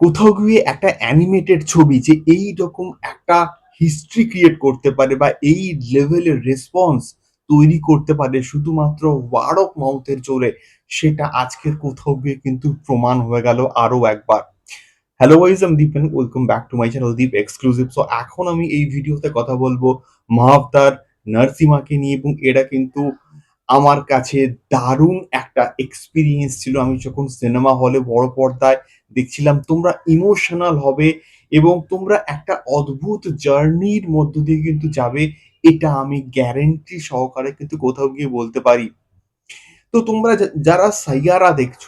কোথাও গিয়ে একটা অ্যানিমেটেড ছবি যে এইরকম একটা হিস্ট্রি ক্রিয়েট করতে পারে বা এই লেভেলের রেসপন্স তৈরি করতে পারে শুধুমাত্র ওয়ার্ড অফ মাউথের জোরে, সেটা আজকের কোথাও গিয়ে কিন্তু প্রমাণ হয়ে গেল আরও একবার। Hello wise I'm Dipen welcome back to my channel Deep exclusive so এখন আমি এই ভিডিওতে কথা বলব মাহতার নার্সিমাকে নিয়ে এবং এটা কিন্তু আমার কাছে দারুণ একটা এক্সপিরিয়েন্স ছিল। আমি যখন সিনেমা হলে বড় পর্দায় দেখছিলাম, তোমরা ইমোশনাল হবে এবং তোমরা একটা অদ্ভুত জার্নির মধ্য দিয়ে কিন্তু যাবে, এটা আমি গ্যারেন্টি সহকারে কিন্তু কোথাও গিয়ে বলতে পারি। তো তোমরা যারা সাইয়ারা দেখছ,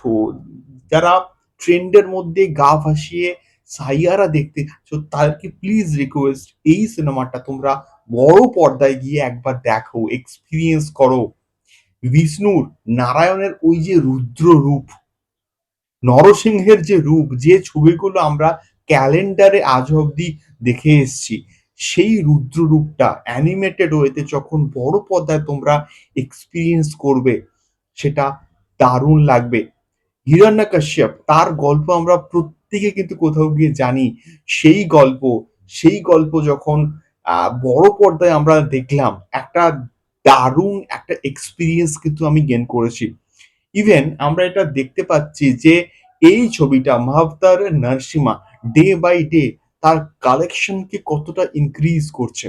যারা ট্রেন্ডের মধ্যে গা ভাসিয়ে সাইয়ারা দেখতে চাচ্ছ তাদেরকে প্লিজ রিকোয়েস্ট এই সিনেমাটা তোমরা বড় পর্দায় গিয়ে একবার দেখো এক্সপিরিয়েন্স করো। বিষ্ণুর নারায়ণের ওই যে রুদ্র রূপ। নরসিংহের যে রূপ, যে ছবিগুলো আমরা ক্যালেন্ডারে আজ অব্দি দেখে এসেছি, সেই রুদ্র রূপটা অ্যানিমেটেড ওয়েতে যখন বড় পর্দায় তোমরা এক্সপিরিয়েন্স করবে, সেটা দারুণ লাগবে। হিরণ্যকশ্যপ, তার গল্প আমরা প্রত্যেকে কিন্তু কোথাও গিয়ে জানি। সেই গল্প সেই গল্প যখন বড় পর্দায় আমরা দেখলাম, একটা দারুণ একটা এক্সপিরিয়েন্স কিন্তু আমি গেন করেছি। ইভেন আমরা এটা দেখতে পাচ্ছি যে এই ছবিটা Mahavatar Narsimha day by day তার কালেকশনকে কতটা ইনক্রিজ করছে।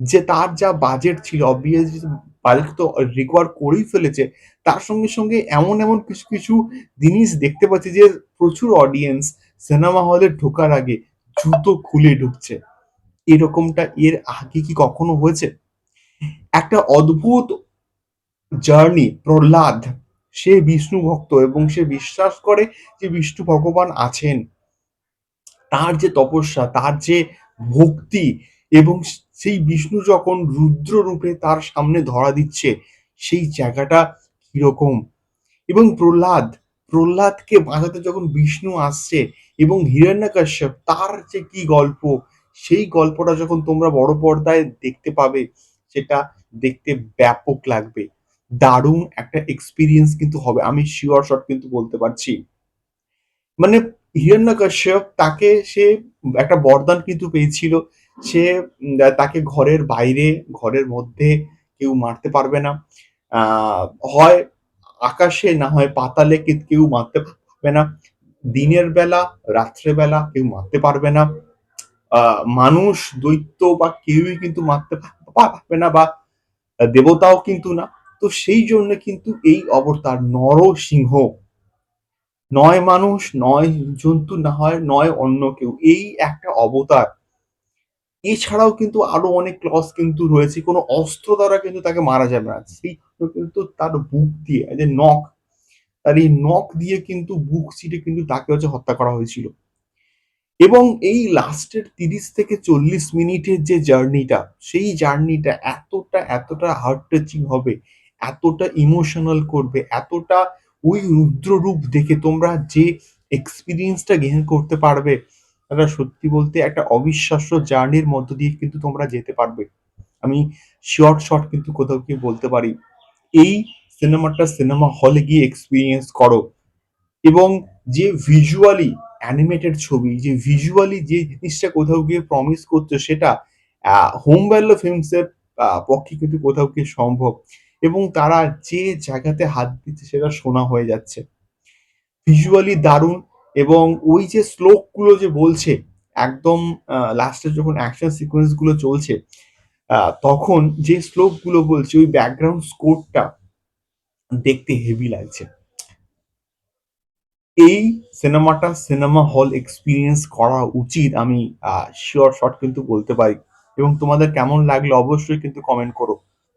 যে তার যা বাজেট ছিল অবভিয়াসলি বাজেট তো রিকোয়ার করেই ফেলেছে, তার সঙ্গে সঙ্গে এমন এমন কিছু কিছু জিনিস দেখতে পাচ্ছি যে প্রচুর অডিয়েন্স সিনেমা হলে ঢোকার আগে জুতো খুলে ঢুকছে। এরকমটা এর আগে কি কখনো হয়েছে? একটা অদ্ভুত জার্নি প্রহ্লাদ। সে বিষ্ণু ভক্ত এবং সে বিশ্বাস করে যে বিষ্ণু ভগবান আছেন। তার যে তপস্যা, তার যে ভক্তি এবং সেই বিষ্ণু যখন রুদ্র রূপে তার সামনে ধরা দিচ্ছে, সেই জায়গাটা কীরকম? এবং প্রহ্লাদ, প্রহ্লাদকে বাঁচাতে যখন বিষ্ণু আসছে এবং হিরণ্যকশ্যপ, তার যে কি গল্প, সেই গল্পটা যখন তোমরা বড় পর্দায় দেখতে পাবে, সেটা দেখতে ব্যাপক লাগবে। দারুণ একটা এক্সপিরিয়েন্স কিন্তু হবে, আমি শিওর শট কিন্তু বলতে পারছি। মানে হিরণ্যকশ্যপ তাকে, সে একটা বরদান কিন্তু পেয়েছিল, সে তাকে ঘরের বাইরে, ঘরের মধ্যে কেউ মারতে পারবে না। হয় আকাশে, না হয় পাতালে কেউ মারতে পারবে না। দিনের বেলা, রাত্রে বেলা কেউ মারতে পারবে না। মানুষ, দৈত্য বা কেউই কিন্তু মারতে পারবে না বা দেবতাও কিন্তু না। তো সেই জন্য কিন্তু এই অবতার নরসিংহ নয় মানুষ, নয় জন্তু না হয়, নয় অন্য কেউ, এই একটা অবতার। এছাড়াও কিন্তু আরও অনেক ক্লস কিন্তু রয়েছে, কোনো অস্ত্র দ্বারা কিন্তু তাকে মারা যাবে না। সেই কিন্তু তার বুক দিয়ে যে নখ, তার এই নখ দিয়ে কিন্তু বুক সিটে কিন্তু তাকে হচ্ছে হত্যা করা হয়েছিল। এবং এই লাস্টের তিরিশ থেকে চল্লিশ মিনিটের যে জার্নিটা সেই জার্নিটা এতটা এতটা হার্ট টাচিং হবে এতটা ইমোশনাল করবে, এতটা ওই রুদ্র রূপ দেখে তোমরা যে এক্সপিরিয়েন্সটা গেইন করতে পারবে এটা সত্যি বলতে একটা অবিশ্বাস্য জার্নির মধ্য দিয়ে কিন্তু তোমরা যেতে পারবে। আমি শর্ট শর্ট কিন্তু কোথাও কি বলতে পারি। এই সিনেমাটা সিনেমা হলে গিয়ে এক্সপিরিয়েন্স করো। এবং যে ভিজুয়ালি অ্যানিমেটেড ছবি, যে ভিজুয়ালি যে জিনিসটা কোথাও গিয়ে প্রমিস করছে সেটা হোম ভ্যালো ফিল্মসের পক্ষে কিন্তু কোথাও গিয়ে সম্ভব। এবং তারা যে জায়গাতে হাত দিচ্ছে সেটা শোনা হয়ে যাচ্ছে। ভিজুয়ালি দারুণ এবং ওই যে শ্লোকগুলো যে বলছে, একদম লাস্টে যখন অ্যাকশন সিকোয়েন্সগুলো চলছে তখন যে শ্লোকগুলো বলছে, ওই ব্যাকগ্রাউন্ড স্কোরটা দেখতে হেভি লাগছে। এই সিনেমাটা সিনেমা হল এক্সপিরিয়েন্স করা উচিত, আমি শিওর শট কিন্তু বলতে পারি। এবং তোমাদের কেমন লাগল অবশ্যই কিন্তু কমেন্ট করো।